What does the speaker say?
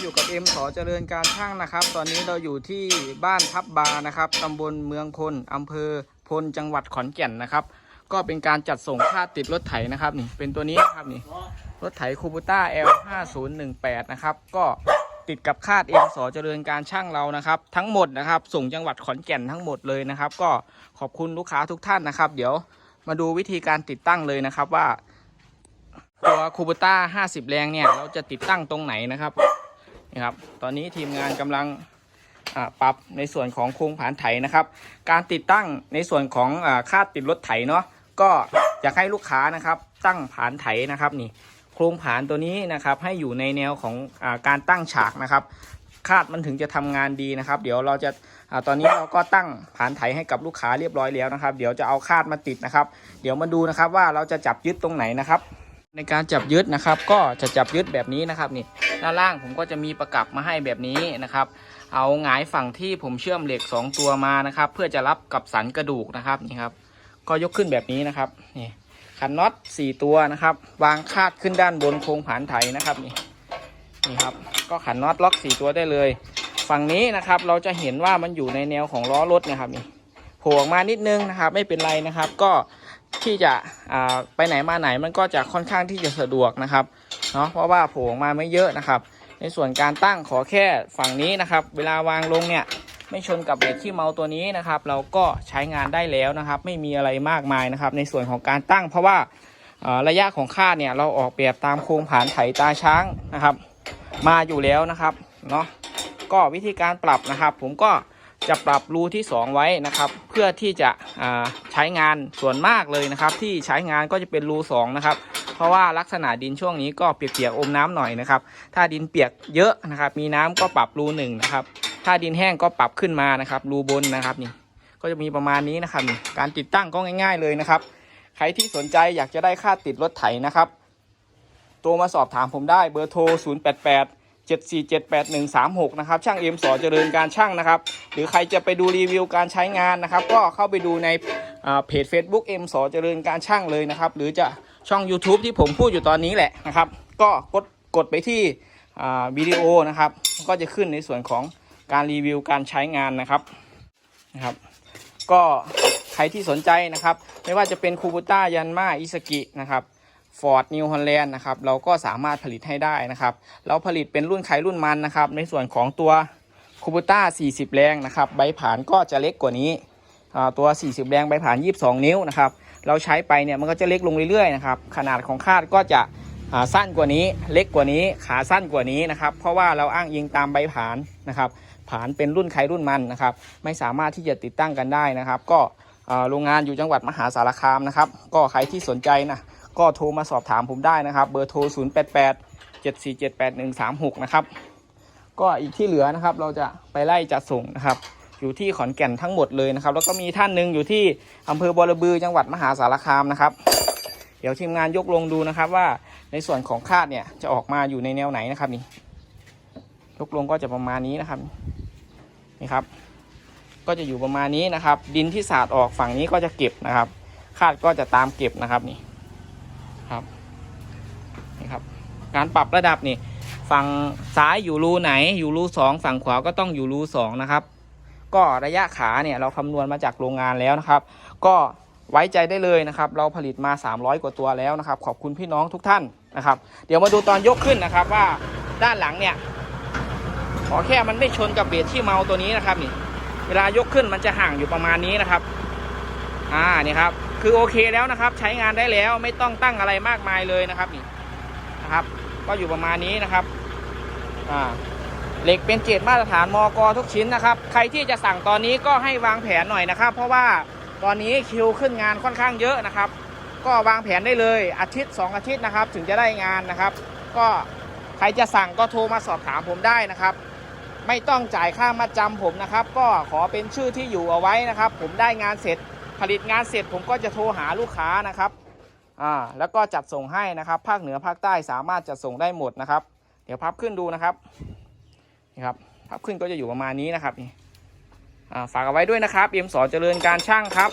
อยู่กับเอ็มสอเจริญการช่างนะครับ ตอนนี้เราอยู่ที่บ้านทับบานะครับตำบลเมืองพลอำเภอพลจังหวัดขอนแก่นนะครับ ก็เป็นการจัดส่งค่าติดรถไถนะครับนี่เป็นตัวนี้นะครับนี่รถไถคูบูต้า L 5 0 1 8 นะครับก็ติดกับคาดเอ็มสอเจริญการช่างเรานะครับ ทั้งหมดนะครับ ส่งจังหวัดขอนแก่นทั้งหมดเลยนะครับ ก็ขอบคุณลูกค้าทุกท่านนะครับ เดี๋ยวมาดูวิธีการติดตั้งเลยนะครับว่าตัวคูบูต้า 50 แรงเนี่ย เราจะติดตั้งตรงไหนนะครับ นี่ครับ ตอนนี้ทีมงานกำลังปรับในส่วนของโครงผานไถนะครับ การติดตั้งในส่วนของอคาดติดรถไถเนาะก็อยากให้ลูกค้านะครับตั้งผานไถนะครับนี่โครงผานตัวนี้นะครับให้อยู่ในแนวของอการตั้งฉากนะครับ คาดมันถึงจะทำงานดีนะครับ เดี๋ยวเราจะอตอนนี้เราก็ตั้งผานไถให้กับลูกค้าเรียบร้อยแล้วนะครับ เดี๋ยวจะเอาคาดมาติดนะครับ เดี๋ยวมาดูนะครับว่าเราจะจับยึดตรงไหนนะครับ ในการจับยึดนะครับ ก็จะจับยึดแบบนี้นะครับนี่ด้านล่างผมก็จะมีประกับมาให้แบบนี้นะครับ เอาหงายฝั่งที่ผมเชื่อมเหล็ก 2 ตัวมานะครับ เพื่อจะรับกับสันกระดูกนะครับนี่ครับ ก็ยกขึ้นแบบนี้นะครับนี่ขันน็อต4ตัวนะครับ วางคาดขึ้นด้านบนโครงผานไถนะครับนี่นี่ครับ ก็ขันน็อตล็อก 4 ตัวได้เลย ฝั่งนี้นะครับเราจะเห็นว่ามันอยู่ในแนวของล้อรถนะครับนี่โผล่ออกมานิดนึงนะครับ ไม่เป็นไรนะครับ ก็ ที่จะไปไหนมาไหนมันก็จะค่อนข้างที่จะสะดวกนะครับเนาะเพราะว่าโผล่ออกมาไม่เยอะนะครับ ในส่วนการตั้งขอแค่ฝั่งนี้นะครับ เวลาวางลงเนี่ยไม่ชนกับเบรกที่เมาตัวนี้นะครับ เราก็ใช้งานได้แล้วนะครับ ไม่มีอะไรมากมายนะครับ ในส่วนของการตั้ง เพราะว่าอ่าระยะของคาดเนี่ยเราออกแบบตามโครงผานไถตาช้างนะครับ มาอยู่แล้วนะครับเนาะก็วิธีการปรับนะครับ ผมก็ จะปรับรูที่ 2 ไว้นะครับ เพื่อที่จะใช้งานส่วนมากเลยนะครับ ที่ใช้งานก็จะเป็นรู2นะครับเพราะว่าลักษณะดินช่วงนี้ก็เปียกๆอมน้ำหน่อยนะครับ ถ้าดินเปียกเยอะนะครับ มีน้ำก็ปรับรูหนึ่งนะครับ ถ้าดินแห้งก็ปรับขึ้นมานะครับ รูบนนะครับนี่ ก็จะมีประมาณนี้นะครับ การติดตั้งก็ง่าย ๆเลยนะครับ ใครที่สนใจอยากจะได้ค่าติดรถไถนะครับโทรมาสอบถามผมได้เบอร์โทร 088 7478136 นะครับ ช่างเอ็มสอเจริญการช่างนะครับ หรือใครจะไปดูรีวิวการใช้งานนะครับ ก็เข้าไปดูในเพจ Facebook เอ็มสอเจริญการช่างเลยนะครับ หรือจะช่อง YouTube ที่ผมพูดอยู่ตอนนี้แหละนะครับ ก็กดกดไปที่วิดีโอนะครับ ก็จะขึ้นในส่วนของการรีวิวการใช้งานนะครับนะครับ ก็ใครที่สนใจนะครับ ไม่ว่าจะเป็นคูบูต้ายันมาอิสกินะครับ ฟอร์ดนิวฮอลแลนด์นะครับเราก็สามารถผลิตให้ได้นะครับ เราผลิตเป็นรุ่นไขรุ่นมันนะครับ ในส่วนของตัวคูบูต้า40 แรงนะครับใบผ่านก็จะเล็กกว่านี้ตัว 40 แรงใบผ่าน 22 นิ้วนะครับเราใช้ไปเนี่ยมันก็จะเล็กลงเรื่อยๆนะครับขนาดของคาดก็จะสั้นกว่านี้เล็กกว่านี้ขาสั้นกว่านี้นะครับเพราะว่าเราอ้างอิงตามใบผ่านนะครับผ่านเป็นรุ่นไขรุ่นมันนะครับไม่สามารถที่จะติดตั้งกันได้นะครับ ก็โรงงานอยู่จังหวัดมหาสารคามนะครับ ก็ใครที่สนใจนะ ก็โทรมาสอบถามผมได้นะครับ เบอร์โทร 0 8 8 7 4 7 8 1 3 6 นะครับ ก็อีกที่เหลือนะครับ เราจะไปไล่จัดส่งนะครับ อยู่ที่ขอนแก่นทั้งหมดเลยนะครับ แล้วก็มีท่านหนึ่งอยู่ที่อำเภอบอระบือจังหวัดมหาสารคามนะครับ เดี๋ยวทีมงานยกลงดูนะครับว่าในส่วนของคาดเนี่ยจะออกมาอยู่ในแนวไหนนะครับนี่ยกลงก็จะประมาณนี้นะครับนี่ครับ ก็จะอยู่ประมาณนี้นะครับ ดินที่สาดออกฝั่งนี้ก็จะเก็บนะครับ คาดก็จะตามเก็บนะครับนี่ ครับนี่ครับ การปรับระดับนี่ฝั่งซ้ายอยู่รูไหน อยู่รูสองฝั่งขวาก็ต้องอยู่รูสองนะครับ ก็ระยะขาเนี่ยเราคำนวณมาจากโรงงานแล้วนะครับ ก็ไว้ใจได้เลยนะครับ เราผลิตมา 300 กว่าตัวแล้วนะครับ ขอบคุณพี่น้องทุกท่านนะครับ เดี๋ยวมาดูตอนยกขึ้นนะครับว่าด้านหลังเนี่ยขอแค่มันไม่ชนกับเบรที่เมาตัวนี้นะครับนี่ เวลายกขึ้นมันจะห่างอยู่ประมาณนี้นะครับ อ่านี่ครับ คือโอเคแล้วนะครับ ใช้งานได้แล้วไม่ต้องตั้งอะไรมากมายเลยนะครับนี่นะครับ ก็อยู่ประมาณนี้นะครับอ่าเหล็กเป็นเกรดมาตรฐานมกทุกชิ้นนะครับ ใครที่จะสั่งตอนนี้ก็ให้วางแผนหน่อยนะครับ เพราะว่าตอนนี้คิวขึ้นงานค่อนข้างเยอะนะครับ ก็วางแผนได้เลยอาทิตย์ 2 อาทิตย์นะครับ ถึงจะได้งานนะครับ ก็ใครจะสั่งก็โทรมาสอบถามผมได้นะครับ ไม่ต้องจ่ายค่ามาจำผมนะครับ ก็ขอเป็นชื่อที่อยู่เอาไว้นะครับ ผมได้งานเสร็จ ผลิตงานเสร็จผมก็จะโทรหาลูกค้านะครับอ่าแล้วก็จัดส่งให้นะครับ ภาคเหนือภาคใต้สามารถจัดส่งได้หมดนะครับ เดี๋ยวพับขึ้นดูนะครับนี่ครับพับขึ้นก็จะอยู่ประมาณนี้นะครับนี่อ่าฝากเอาไว้ด้วยนะครับเอ็มสอนเจริญการช่างครับ